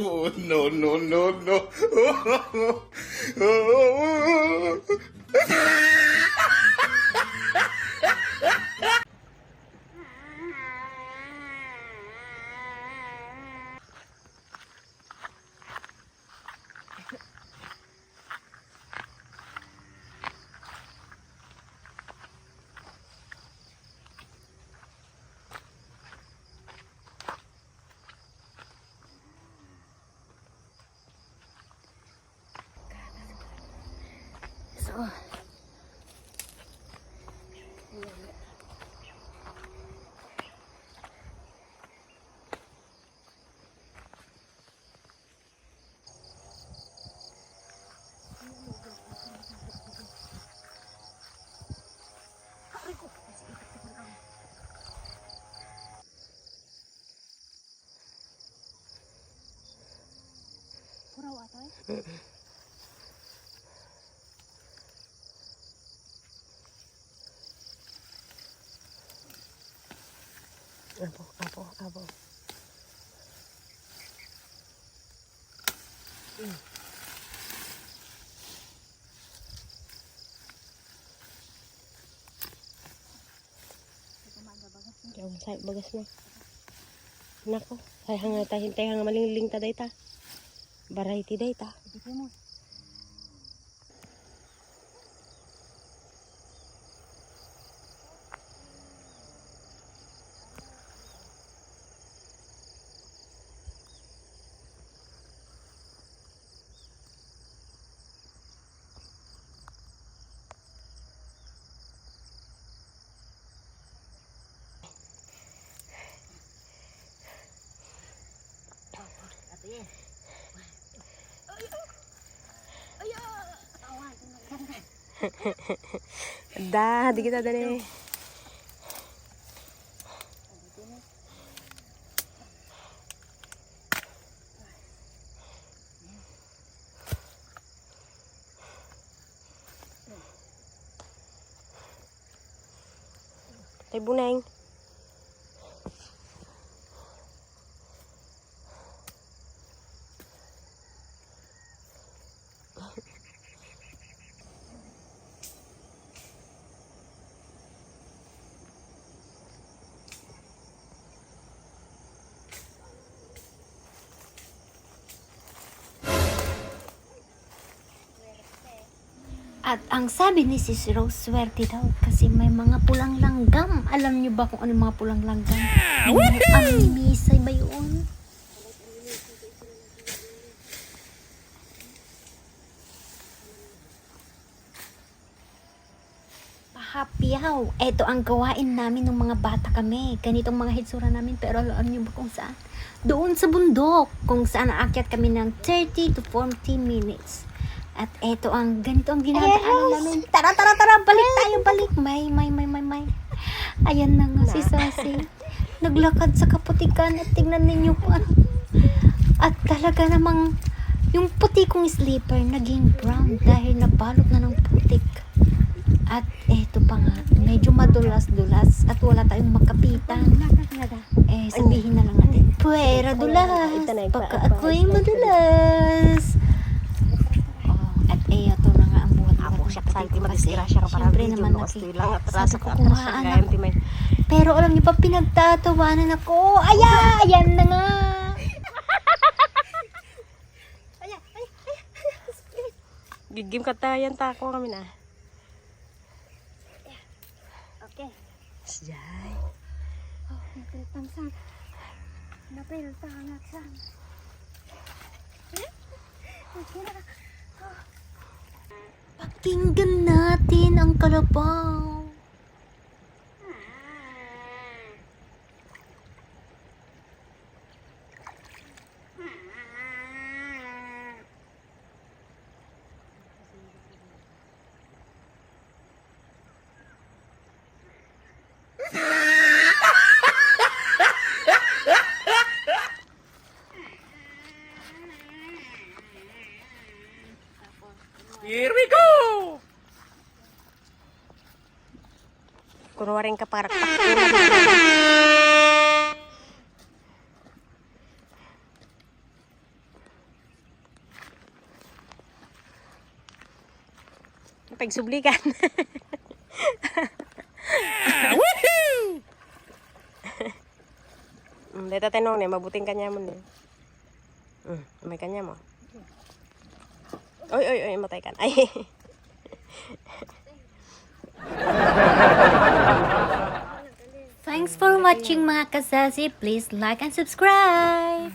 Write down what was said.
Oh, no, no, no, no. So, Puraw ato eh. Abo, abo, abo. Yung say bagas mo. Nako, say hanga ta hintay hanga malingling ta dayta. Variety dayta. Dito mo. Di kita dali. Tay buneng. At ang sabi ni Sis Rose, swerte daw kasi may mga pulang langgam. Alam niyo ba kung ano mga pulang langgam? Yung Aminisay ba yun? Pahapiyaw. Ito ang gawain namin ng mga bata kami. Ganitong mga hitsura namin. Pero alam niyo ba kung saan? Doon sa bundok. Kung saan aakyat kami ng 30 to 40 minutes. At eto ang, ganito ang ginadaanan namin. Tara, tara, tara, balik tayo, balik. May, may, may, may, may. Ayan na nga si Sassy. Naglakad sa kaputikan at tingnan ninyo po. ano. At talaga namang, yung puti kong slipper naging brown dahil nabalot na ng putik. At eto pa nga, medyo madulas-dulas at wala tayong makapitan. Eh, sabihin na lang natin, puwera dulas, pagka ako'y madulas. Oh, at eh, ito na nga ang buhat Ako siya kasay ti Kasi, ka video naman lang at saan rasa ako ka. Pero alam niyo pa, pinagtatawanan ako. Aya, ayan na nga. Gigim katayan ta ako kami na. Okay. Siyay. Oh, napiltang sang. Napiltang sang. Pakinggan natin ang kalabaw. Here we go! kunwaring kaparakpak pagsublikan woohoo Hindi tatanong niya, mabuting kanya mo niya. Mm, may kanya mo. Oy, oy, oy, matay ka. Ay. Thanks for watching mga kasasi. Please like and subscribe.